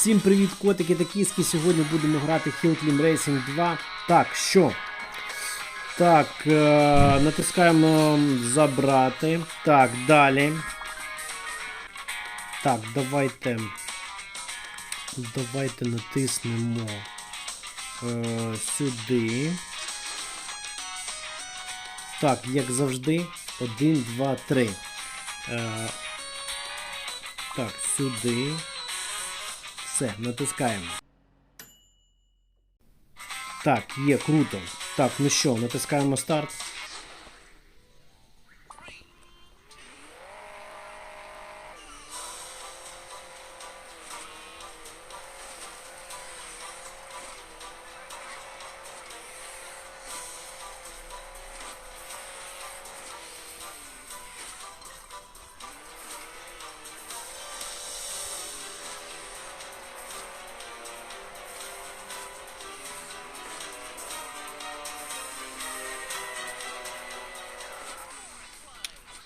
Всім привіт, котики та кіски. Сьогодні будемо грати Hill Climb Racing 2. Так, що? Так, е- натискаємо забрати. Так, далі. Так, давайте. Давайте натиснемо е- сюди. Так, як завжди. 1, 2, 3. Е- так, сюди. Все, натискаємо. Так, є, круто. Так, ну що, натискаємо старт.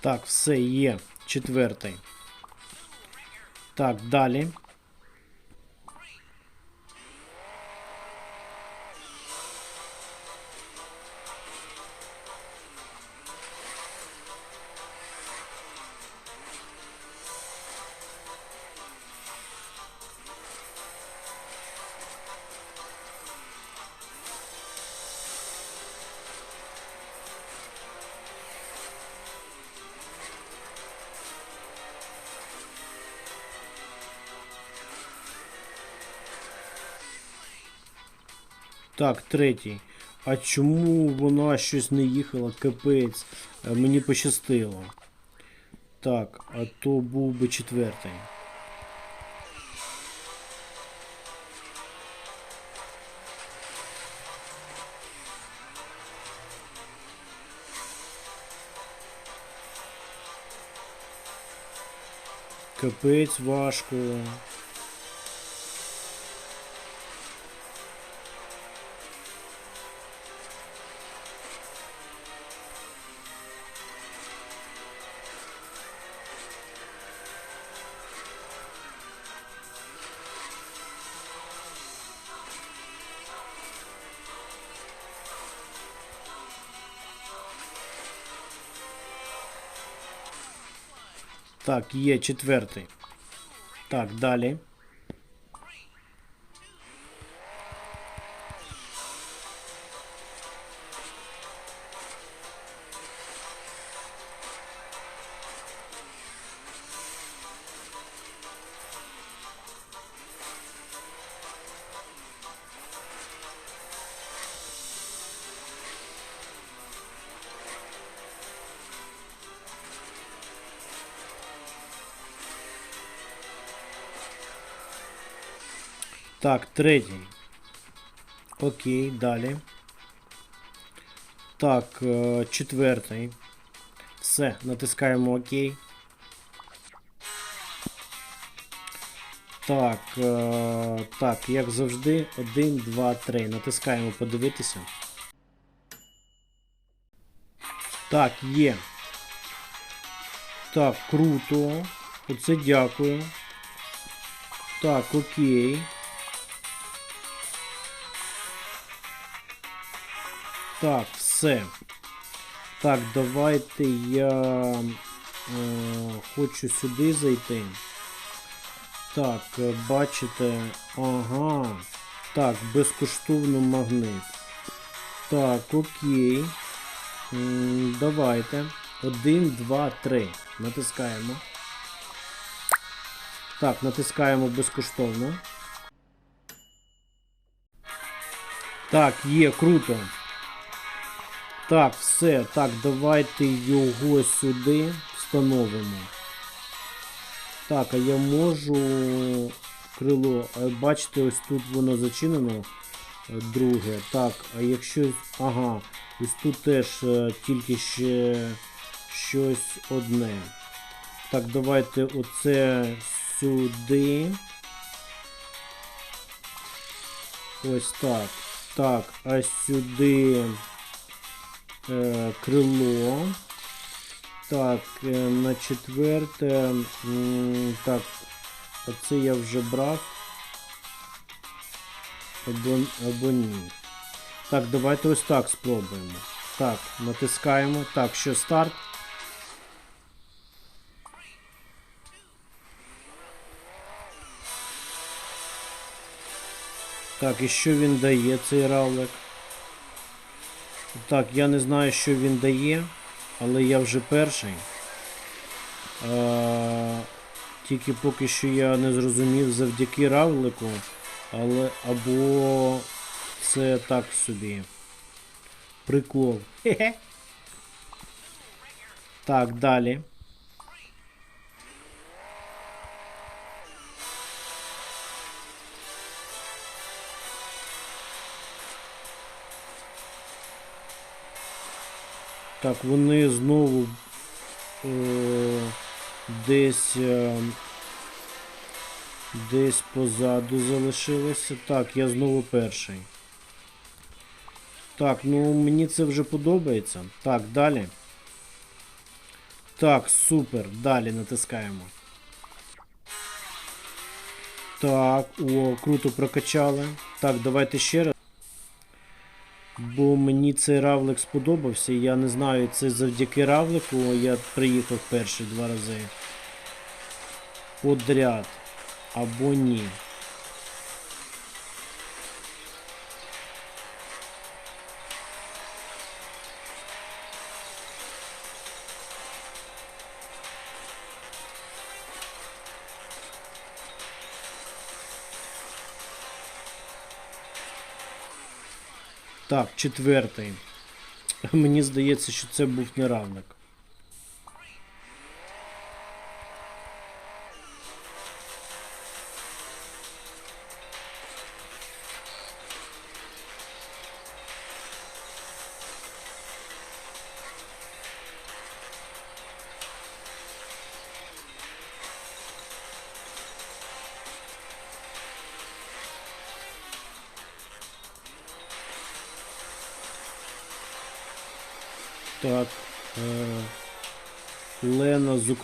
Так, все є. Четвертий. Так, далі. Так, третій. А чому вона щось не їхала? Капець. Е, Мені пощастило. Так, а то був би четвертий. Капець важко. Так, є четвертий. Так, далі. Так, третій. Окей, далі. Так, е, четвертий. Все, натискаємо ОК. Так, е, так, як завжди, 1, 2, 3. Натискаємо подивитися. Так, є. Так, круто. Оце дякую. Так, окей. Так, все. Так, давайте я е, хочу сюди зайти. Так, е, бачите. Ага. Так, безкоштовно магнит. Так, окей. Давайте. Один, два, три. Натискаємо. Так, натискаємо безкоштовно. Так, є, круто. Так, все. Так, давайте його сюди встановимо. Так, а я можу крило. Бачите, ось тут воно зачинено. е, Друге. Так, а якщо. Ага, ось тут теж е, тільки ще щось одне. Так, давайте оце сюди. Ось так. Так, а сюди е, крило. Так, е, на четверте. м, Так, оце я вже брав. або, або ні. Так, давайте ось так спробуємо. Так, натискаємо. Так, що старт. Так, і що він дає, цей равлик? Так, я не знаю, що він дає, але я вже перший. А, тільки поки що я не зрозумів завдяки равлику, але або це так собі. Прикол. Хе-хе. Так, далі. Так, вони знову е, десь е, десь позаду залишилися. Так, я знову перший. Так, ну мені це вже подобається. Так, далі. Так, супер. Далі натискаємо. Так, о, круто прокачали. Так, давайте ще раз. Бо мені цей равлик сподобався. Я не знаю, це завдяки равлику я приїхав перші два рази. Подряд. Або ні. Так, четвертий. Мені здається, що це був не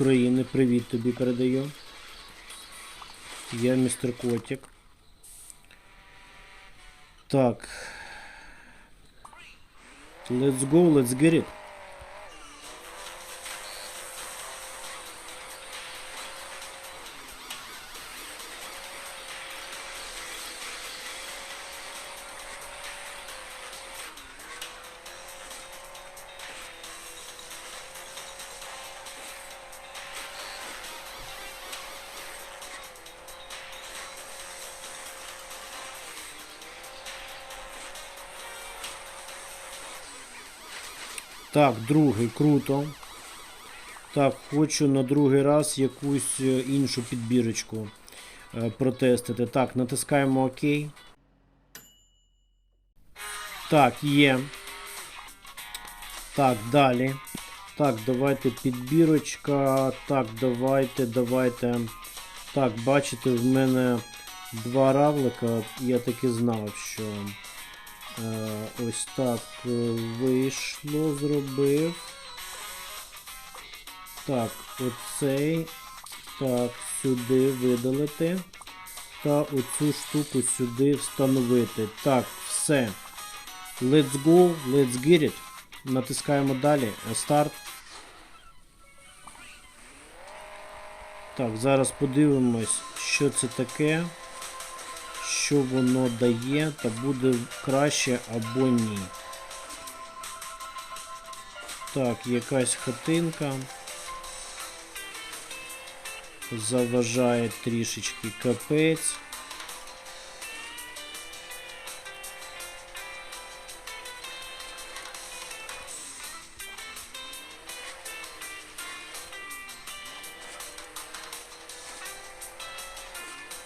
України, привіт тобі передаю. Я містер Котик. Так. Let's go, let's get it. Так, другий, круто. Так, хочу на другий раз якусь е, іншу підбірочку е, протестити. Так, натискаємо ОК. Так, є. Так, далі. Так, давайте підбірочка. Так, давайте, давайте. Так, бачите, в мене два равлика. Я таки знав, що. Е, Ось так е, вийшло, зробив. Так, оцей. Так, сюди видалити. Та оцю штуку сюди встановити. Так, все. Let's go, let's get it. Натискаємо далі. Е, Старт. Так, зараз подивимось, що це таке що воно дає, та буде краще або ні. Так, якась хатинка. Заважає трішечки капець.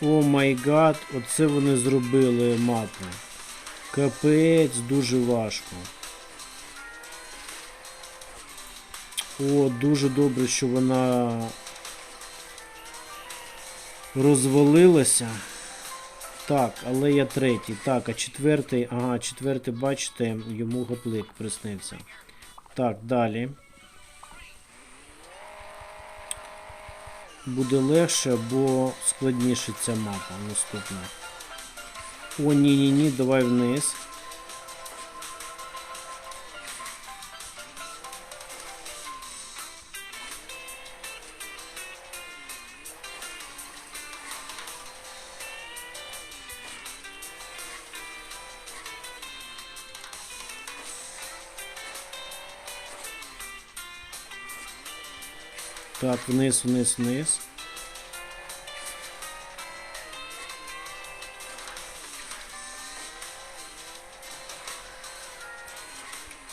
О май гад, оце вони зробили мапу. Капець дуже важко. О, дуже добре, що вона розвалилася. Так, але я третій. Так, а четвертий, ага, четвертий, бачите, йому гоплик приснився. Так, далі. Буде легше або складніше ця мапа наступна. О, ні-ні-ні, давай вниз. Так, вниз, вниз, вниз.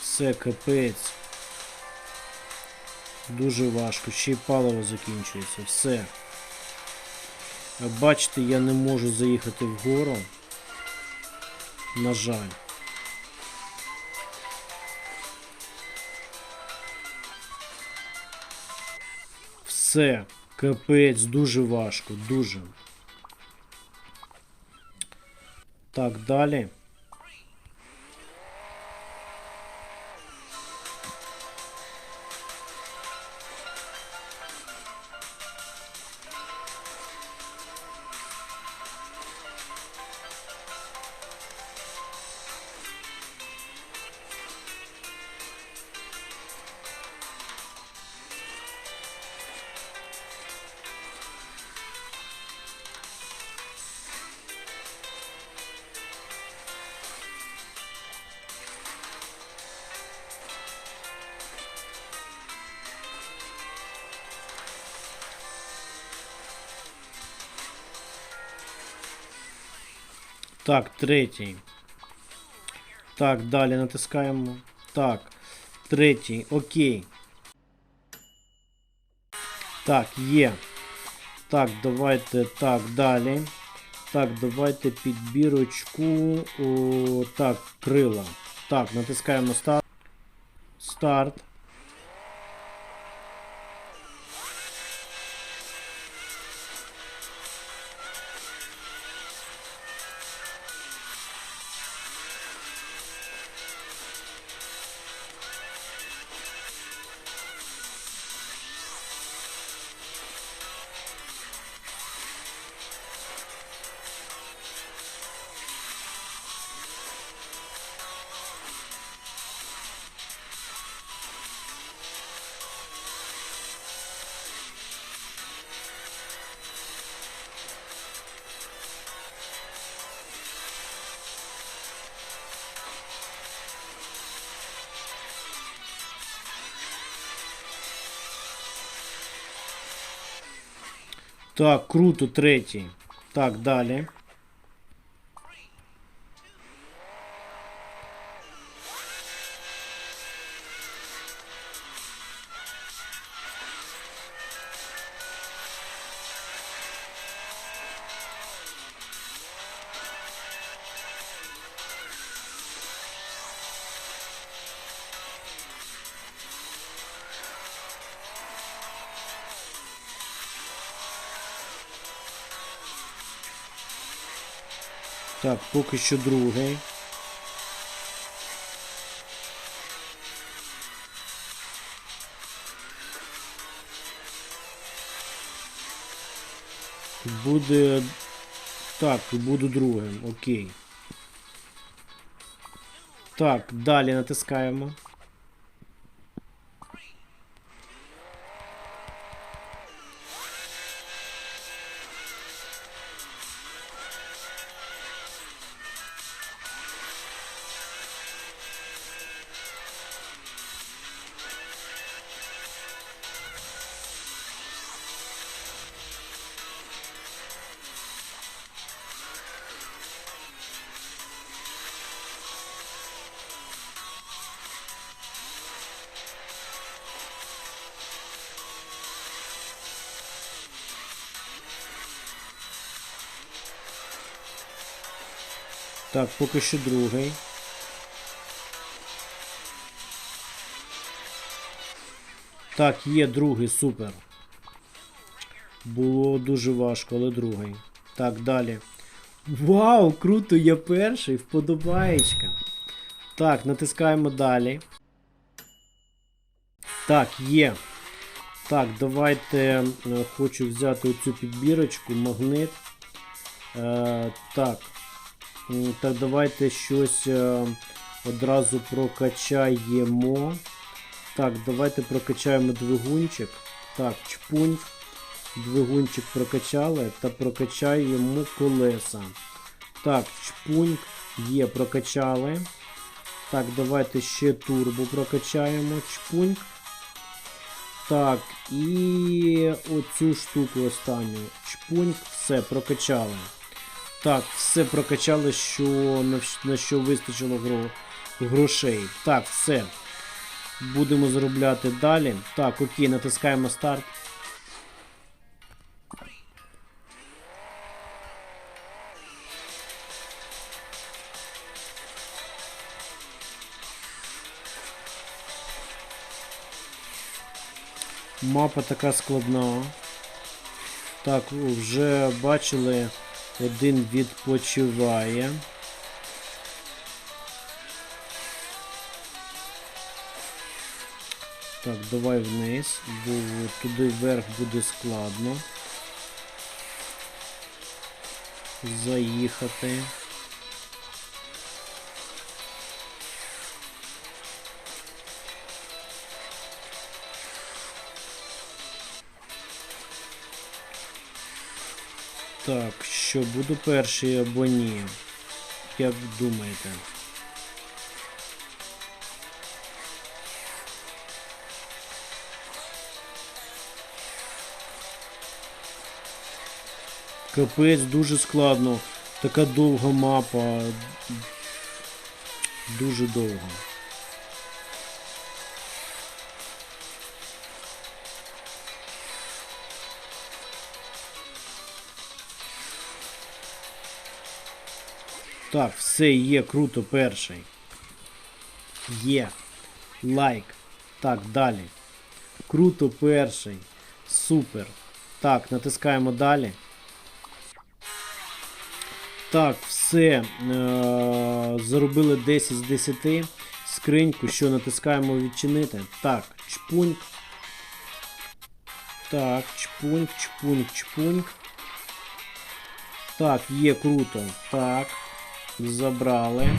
Все, капець. Дуже важко. Ще й паливо закінчується. Все. Бачите, я не можу заїхати вгору. На жаль. Все. Капець, дуже важко, дуже. Так, далі. Так, третій. Так, далі натискаємо. Так, третій, окей. Так, є. Так, давайте так, далі. Так, давайте підбірочку. О, так, крила. Так, натискаємо старт. Старт. Так, круто, третій. Так, далі. Так, поки що другий. Буде. Так, буду другим, окей. Так, далі натискаємо. Так, поки що другий. Так, є другий, супер. Було дуже важко, але другий. Так, далі. Вау, круто, я перший, вподобаєчка. Так, натискаємо далі. Так, є. Так, давайте е, хочу взяти оцю підбірочку, магнит. Е, так. М, Так, давайте щось е, одразу прокачаємо. Так, давайте прокачаємо двигунчик. Так, чпунь. Двигунчик прокачали та прокачаємо колеса. Так, чпунь. Є, прокачали. Так, давайте ще турбо прокачаємо. Чпунь. Так, і оцю штуку останню. Чпунь, все, прокачали. Так, все прокачали, що на, що вистачило гро, грошей. Так, все. Будемо заробляти далі. Так, окей, натискаємо старт. Мапа така складна. Так, вже бачили, один відпочиває. Так, давай вниз, бо туди вверх буде складно. Заїхати. Так, що буду перший або ні? Як думаєте? Капець дуже складно. Така довга мапа. Дуже довга. Так, все є круто перший. Є. Лайк. Так, далі. Круто перший. Супер. Так, натискаємо далі. Так, все. Е- заробили 10 з 10. Скриньку, що натискаємо відчинити. Так, чпуньк. Так, чпуньк, чпуньк, чпуньк. Так, є круто. Так. Забрали.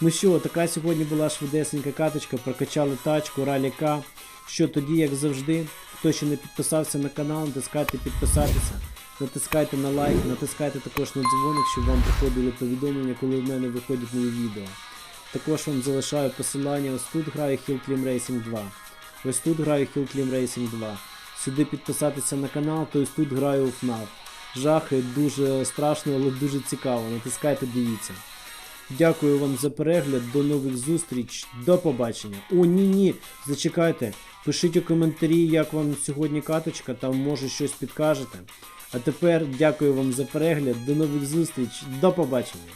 Ну що, така сьогодні була швидесенька каточка, прокачали тачку, раліка. Що тоді, як завжди, хто ще не підписався на канал, натискайте підписатися, натискайте на лайк, натискайте також на дзвоник, щоб вам приходили повідомлення, коли в мене виходять нові відео. Також вам залишаю посилання, ось тут граю Hill Climb Racing 2. Ось тут граю Hill Climb Racing 2. Сюди підписатися на канал, то ось тут граю у FNAF. Жахи дуже страшно, але дуже цікаво. Натискайте, дивіться. Дякую вам за перегляд. До нових зустріч. До побачення. О, ні, ні. Зачекайте. Пишіть у коментарі, як вам сьогодні каточка, там може щось підкажете. А тепер дякую вам за перегляд. До нових зустріч. До побачення.